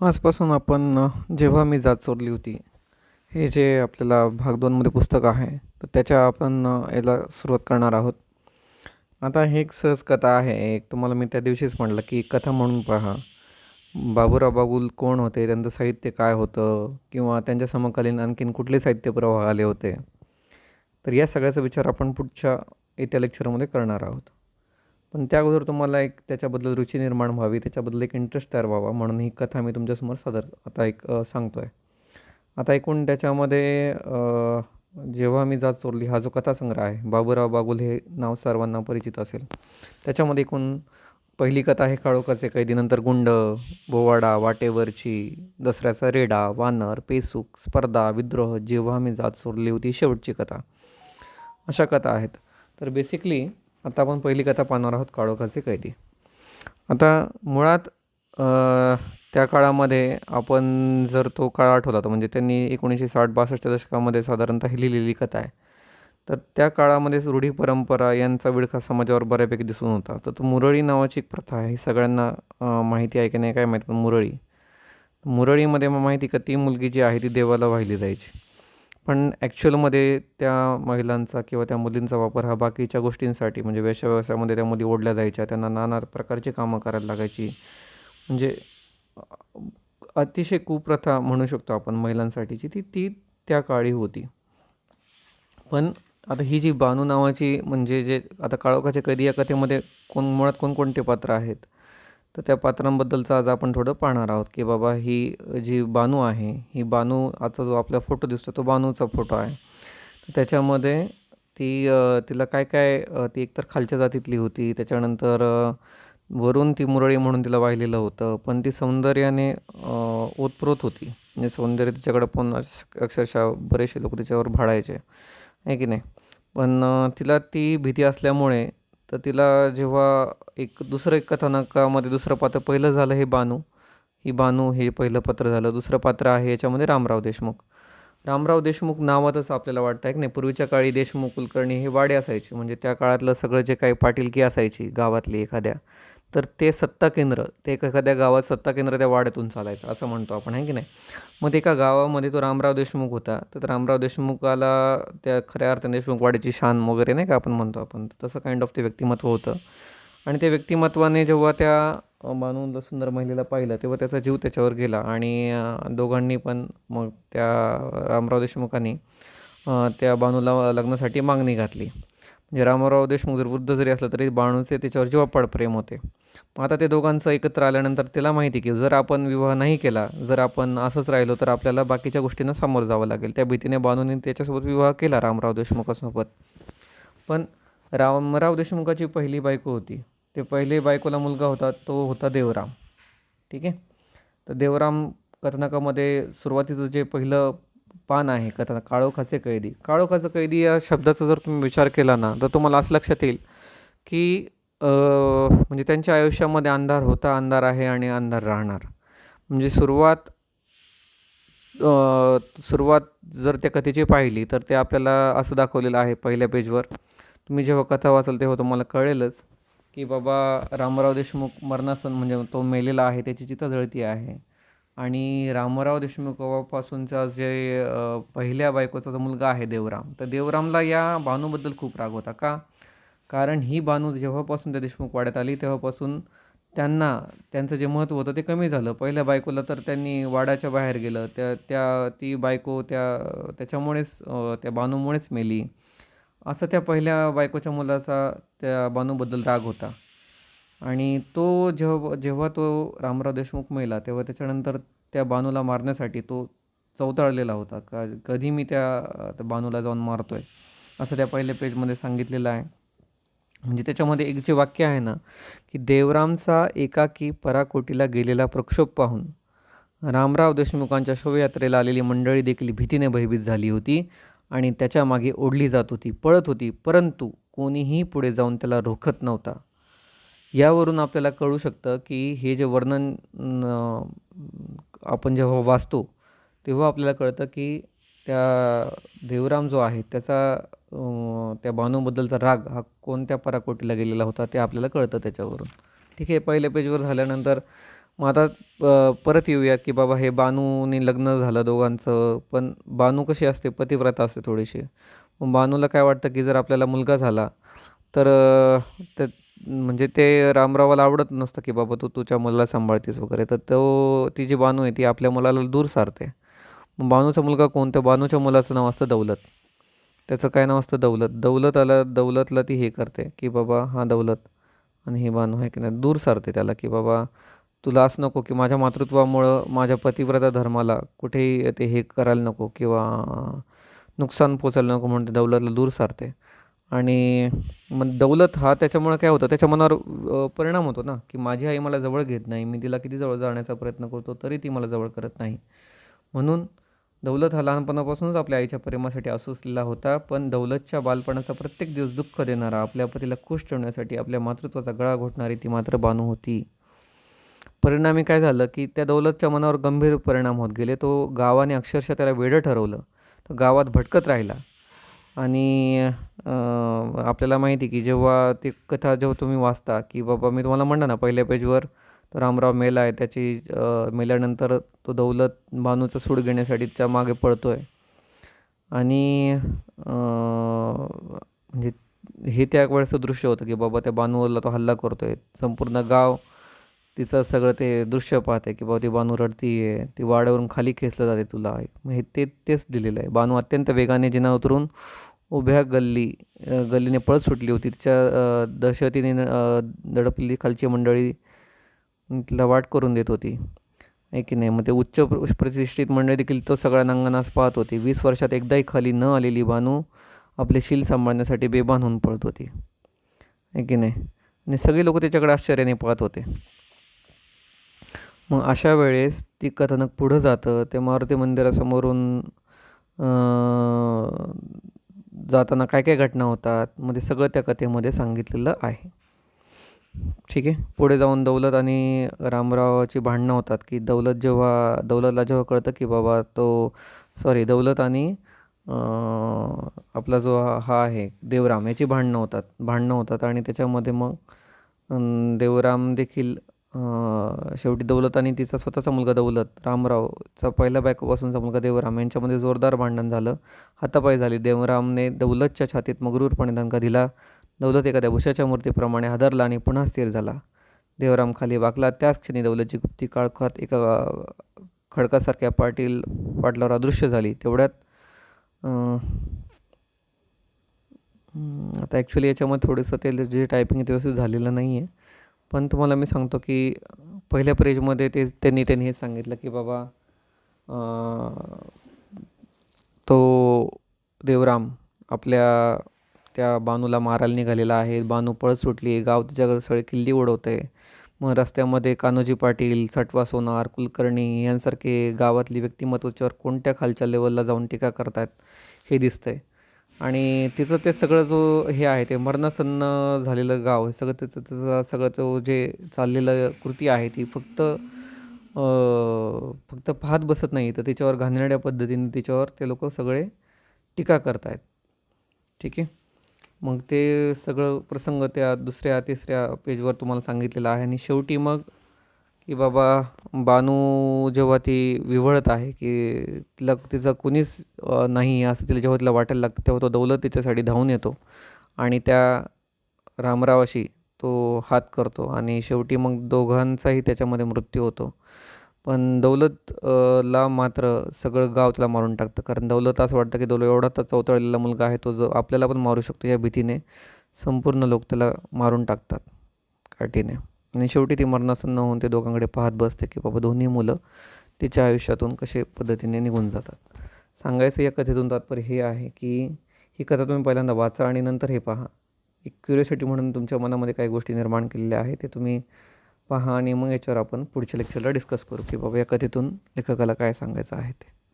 आजपासून आपण जेव्हा मी जात चोरली होती हे जे आपल्याला भाग दोनमध्ये पुस्तक आहे तर त्याच्या आपण याला सुरुवात करणार आहोत. आता हे एक सहज कथा आहे. एक तुम्हाला मी त्या दिवशीच म्हटलं की कथा म्हणून पहा. बाबूराव बागुल कोण होते? त्यांचं साहित्य काय होतं? किंवा त्यांच्या समकालीन आणखीन कुठले साहित्य प्रवाह आले होते? तर या सगळ्याचा विचार आपण पुढच्या येत्या लेक्चरमध्ये करणार आहोत. पण त्या अगोदर तुम्हाला एक त्याच्याबद्दल रुची निर्माण व्हावी त्याच्याबद्दल एक इंटरेस्ट तयार व्हावा म्हणून ही कथा मी तुमच्यासमोर सादर आता एक सांगतो आहे आता एकूण त्याच्यामध्ये जेव्हा मी जात चोरली हा जो कथासंग्रह आहे बाबूराव बागुल हे नाव सर्वांना परिचित असेल. त्याच्यामध्ये एकूण पहिली कथा आहे काळोखाचे कैदीनंतर गुंड बोवाडा वाटेवरची दसऱ्याचा रेडा वानर पेसूक स्पर्धा विद्रोह जेव्हा मी जात चोरली होती शेवटची कथा. अशा कथा आहेत. तर बेसिकली आता आपण पहिली कथा पाहणार आहोत काळोखाचे कैदी. आता मुळात त्या काळामध्ये आपण जर तो काळ आठवला तर म्हणजे त्यांनी एकोणीसशे साठ बासष्टच्या दशकामध्ये साधारणतः ही लिहिलेली कथा आहे. तर त्या काळामध्ये रूढी परंपरा यांचा विळखा समाजावर बऱ्यापैकी दिसून होता. तर तो मुरळी नावाची एक प्रथा आहे. ही सगळ्यांना माहिती आहे की नाही काय माहीत पण मुरळी. मुरळीमध्ये मग माहिती का ती मुलगी जी आहे ती देवाला वाहिली जायची. पण ॲक्च्युअलमध्ये त्या महिलांचा किंवा त्या मुलींचा वापर हा बाकीच्या गोष्टींसाठी म्हणजे वेश्या व्यवसायामध्ये त्या मुली ओढल्या जायच्या त्यांना नाना प्रकारची कामं करायला लागायची. म्हणजे अतिशय कुप्रथा म्हणू शकतो आपण महिलांसाठीची. ती ती त्या काळी होती. पण आता ही जी बानू नावाची म्हणजे जे आता काळोखाच्या कैदी या कथेमध्ये कोण मुळात कोणकोणते पात्र आहेत? तर त्या पात्रांबद्दलचं आज आपण थोडं पाहणार आहोत की बाबा ही जी बानू आहे ही बानू आता जो आपला फोटो दिसतो तो बानूचा फोटो आहे. त्याच्यामध्ये ती तिला काय काय ती एकतर खालच्या जातीतली होती त्याच्यानंतर वरून ती मुरळी म्हणून तिला वाहिलेलं होतं पण ती सौंदर्याने ओतप्रोत होती. म्हणजे सौंदर्य तिच्याकडं पण अक्ष- अक्षरशः बरेचसे लोक तिच्यावर भाडायचे. आहे की नाही? पण तिला ती भीती असल्यामुळे तर तिला जेव्हा एक दुसरं एक कथानकामध्ये दुसरं पात्र पहिलं झालं हे बानू. ही बानू हे पहिलं पात्र झालं. दुसरं पात्र आहे याच्यामध्ये रामराव देशमुख. रामराव देशमुख नावातच आपल्याला वाटतं एक की नाही? पूर्वीच्या काळी देशमुख कुलकर्णी हे वाडे असायचे. म्हणजे त्या काळातलं सगळं जे काही पाटीलकी असायची गावातली एखाद्या तर ते सत्ता केंद्र ते एखाद्या गावात सत्ता केंद्र त्या वाड्यातून चालायचं असं म्हणतो आपण आहे की नाही? मग ते एका गावामध्ये तो रामराव देशमुख होता. तर रामराव देशमुखाला त्या खऱ्या अर्थाने देशमुख वाड्याची शान वगैरे नाही का आपण म्हणतो आपण तसं काइंड ऑफ ते व्यक्तिमत्व होतं. आणि त्या व्यक्तिमत्वाने जेव्हा त्या अ, सुंदर महिलेला पाहिलं तेव्हा त्याचा जीव त्याच्यावर गेला. आणि दोघांनी पण मग त्या रामराव देशमुखांनी त्या बानूला लग्नासाठी मागणी घातली. म्हणजे रामराव देशमुख जर वृद्ध जरी असलं तरी बाणूचे त्याच्यावर जीवापाड प्रेम होते. मग आता ते दोघांचं एकत्र आल्यानंतर त्याला माहिती की जर आपण विवाह नाही केला जर आपण असंच राहिलो तर आपल्याला बाकीच्या गोष्टींना सामोरं जावं लागेल. त्या भीतीने बानूने त्याच्यासोबत विवाह केला रामराव देशमुखासोबत. पण रामराव देशमुखाची पहिली बायको होती. ते पहिले बायकोला मुलगा होता तो होता देवराम. ठीक आहे? तर देवराम कथानकामध्ये सुरुवातीचं जे पहिलं पान आहे कथन काळोखाचे कैदी. काळोखाचं कैदी या शब्दाचा जर तुम्ही विचार केला ना तर तुम्हाला असं लक्षात येईल की म्हणजे त्यांच्या आयुष्यामध्ये अंधार होता अंधार आहे आणि अंधार राहणार. म्हणजे सुरुवात सुरुवात जर त्या कथेची पाहिली तर ते आपल्याला असं दाखवलेलं आहे पहिल्या पेजवर. तुम्ही जेव्हा कथा वाचाल तेव्हा तुम्हाला कळेलच की बाबा रामराव देशमुख मरणासन म्हणजे तो मेलेला आहे त्याची चिता जळती आहे. आणि रामराव देशमुखापासूनचा जे पहिल्या बायकोचा जो मुलगा आहे देवराम तर देवरामला या भानूबद्दल खूप राग होता का? कारण ही बानू जेव्हापासून त्या देशमुख वाड्यात आली तेव्हापासून त्यांना त्यांचं जे महत्त्व होतं ते कमी झालं. पहिल्या बायकोला तर त्यांनी वाड्याच्या बाहेर गेलं. त्या त्या ती बायको त्या त्याच्यामुळेच त्या बानूमुळेच मेली. असं त्या पहिल्या बायकोच्या मुलाचा त्या बानूबद्दल राग होता. आणि तो जेव्हा जेव्हा तो रामराव देशमुख मेला तेव्हा त्याच्यानंतर त्या बानूला मारण्यासाठी तो चवताळलेला होता. का कधी मी त्या त्या बानूला जाऊन मारतो आहे असं त्या पहिल्या पेजमध्ये सांगितलेलं आहे. म्हणजे त्याच्यामध्ये एक जे वाक्य आहे ना की देवरामचा एकाकी पराकोटीला गेलेला प्रक्षोभ पाहून रामराव देशमुखांच्या शोभयात्रेला आलेली मंडळी देखील भीतीने भयभीत झाली होती आणि त्याच्यामागे ओढली जात होती पळत होती परंतु कोणीही पुढे जाऊन त्याला रोखत नव्हता. यावरून आपल्याला कळू शकतं की हे जे वर्णन आपण जेव्हा वाचतो तेव्हा आपल्याला कळतं की त्या देवराम जो आहे त्याचा त्या बानूबद्दलचा राग हा कोणत्या पराकोटीला गेलेला होता ते आपल्याला कळतं त्याच्यावरून. ठीक आहे पहिल्या पेजवर झाल्यानंतर मग आता प परत येऊयात की बाबा हे बानूने लग्न झालं दोघांचं पण बानू कशी असते? पतिव्रता असते थोडीशी. मग बानूला काय वाटतं की जर आपल्याला मुलगा झाला तर त्या म्हणजे ते रामरावाला आवडत नसतं की बाबा तू तुझ्या मुलाला सांभाळतेस वगैरे तर तो ती जी बानू आहे ती आपल्या मुलाला दूर सारते. मग बानूचा मुलगा कोणत्या बानूच्या मुलाचं नाव असतं दौलत. त्याचं काय नाव असतं? दौलत. दौलत आला दौलतला ती हे करते की बाबा हा दौलत आणि हे बानू आहे की नाही? दूर सारते त्याला की बाबा तुला असं नको की माझ्या मातृत्वामुळं माझ्या पतिव्रता धर्माला कुठेही ते हे करायला नको किंवा नुकसान पोचायला नको म्हणून ते दौलतला दूर सारते. आणि मग दौलत हा त्याच्यामुळं काय होतं? त्याच्या मनावर परिणाम होतो ना की माझी आई मला जवळ घेत नाही. मी तिला किती जवळ जाण्याचा प्रयत्न करतो तरी ती मला जवळ करत नाही. म्हणून दौलत हा लहानपणापासूनच आपल्या आईच्या प्रेमासाठी असुसलेला होता पण दौलतच्या बालपणाचा प्रत्येक दिवस दुःख देणारा आपल्या पतीला खुश ठेवण्यासाठी आपल्या मातृत्वाचा गळा घोटणारी ती मात्र बानू होती. परिणामी काय झालं की त्या दौलतच्या मनावर गंभीर परिणाम होत गेले. तो गावाने अक्षरशः त्याला वेडं ठरवलं. तो गावात भटकत राहिला. आणि आपल्याला माहिती की जेव्हा ती कथा जेव्हा तुम्ही वाचता की बाबा मी तुम्हाला म्हणलं ना पहिल्या पेजवर तो रामराव मेला आहे त्याची मेल्यानंतर तो दौलत बानूचा सूड घेण्यासाठी त्या मागे पळतो आहे आणि म्हणजे हे त्या वेळेचं दृश्य होतं की बाबा त्या बानूवरला तो हल्ला करतो आहे संपूर्ण गाव तिचं सगळं ते दृश्य पाहते की बाबा ती बानू रडती आहे ती वाड्यावरून खाली खेचलं जाते तुला. मग हे ते तेच दिलेलं आहे. बानू अत्यंत वेगाने जिना उतरून उभ्या गल्ली गल्लीने पळत सुटली होती. तिच्या दहशतीने दडपलेली खालची मंडळी लवाट वाट करून देत होती. आहे की नाही? मग ते उच्च प्रतिष्ठित मंडळी देखील तो सगळ्या नांगणास पाहत होती. वीस वर्षात एकदाही खाली न आलेली बानू आपले शील सांभाळण्यासाठी बेभान होऊन पळत होती. आहे की नाही? आणि सगळे लोक त्याच्याकडे आश्चर्याने पाहत होते. मग अशा वेळेस ती कथानक पुढं जातं. ते मारुती मंदिरासमोरून जाताना काय काय घटना होतात? मग ते सगळं त्या कथेमध्ये सांगितलेलं आहे. ठीक आहे. पुढे जाऊन दौलत आणि रामरावाची भांडणं होतात की दौलत जेव्हा दौलतला जेव्हा कळतं की बाबा तो सॉरी दौलत आणि आपला जो हा आहे देवराम याची भांडणं होतात. भांडणं होतात आणि त्याच्यामध्ये मग देवराम देखील शेवटी दौलत आणि तिचा स्वतःचा मुलगा दौलत रामरावचा पहिला बायकोपासूनचा मुलगा देवराम यांच्यामध्ये जोरदार भांडण झालं. हातापाई झाली. देवरामने दौलतच्या छातीत मगरूरपणे दणका दिला. दौलत एखाद्या भुशाच्या मूर्तीप्रमाणे हादरला आणि पुन्हा स्थिर झाला. देवराम खाली वाकला. त्याच क्षणी दौलतची गुप्ती काळखात एका खडकासारख्या पाटील पाटलावर अदृश्य झाली. तेवढ्यात आता ॲक्च्युली याच्यामध्ये थोडंसं ते जे टायपिंग व्यवस्थित झालेलं नाही आहे पण तुम्हाला मी सांगतो की पहिल्या पेजमध्ये ते त्यांनी त्यांनी हेच सांगितलं की बाबा तो देवराम आपल्या त्या बानूला मारायला निघालेला आहे. बानू पळत सुटली. गाव तिच्याकडे सगळे किल्ली उडवतं आहे मग रस्त्यामध्ये कान्होजी पाटील सटवा सोनार कुलकर्णी यांसारखे गावातली व्यक्तिमत्वाच्यावर कोणत्या खालच्या लेवलला जाऊन टीका करतात हे दिसतं आहे आणि तिचं ते सगळं जो हे आहे ते मरणासन्न झालेलं गाव हे सगळं त्याचं त्याचा सगळं तो जे चाललेलं कृती आहे ती फक्त फक्त पाहत बसत नाही. तर त्याच्यावर घाणेरड्या पद्धतीने त्याच्यावर ते लोक सगळे टीका करत आहेत ठीक आहे? मग ते सगळं प्रसंग त्या दुसऱ्या तिसऱ्या पेजवर तुम्हाला सांगितलेलं आहे. आणि शेवटी मग की बाबा बानू जेव्हा ती विव्हळत आहे की तिला तिचं कुणीच नाही असं तिला जेव्हा तिला वाटायला लागतं तेव्हा तो दौलत तिच्यासाठी धावून येतो. आणि त्या रामरावाशी तो हात करतो. आणि शेवटी मग दोघांचाही त्याच्यामध्ये मृत्यू होतो. पण दौलत ला मात्र सगळं गाव त्याला मारून टाकतं. कारण दौलत असं वाटतं की दौलत एवढा तर चवतळलेला मुलगा आहे तो जो आपल्याला पण मारू शकतो या भीतीने. संपूर्ण लोक त्याला मारून टाकतात काठीने. आणि शेवटी ती मरणासन्न होऊन ते दोघांकडे पाहत बसते की बाबा दोन्ही मुलं तिच्या आयुष्यातून कसे पद्धतीने निघून जातात. सांगायचं या कथेतून तात्पर्य हे आहे की ही कथा तुम्ही पहिल्यांदा वाचा आणि नंतर हे पहा. एक क्युरियोसिटी म्हणून तुमच्या मनामध्ये काही गोष्टी निर्माण केलेल्या आहे ते तुम्ही पहा आणि मग याच्यावर आपण पुढच्या लेक्चरला डिस्कस करू की बाबा या कथेतून लेखकाला काय सांगायचं आहे ते.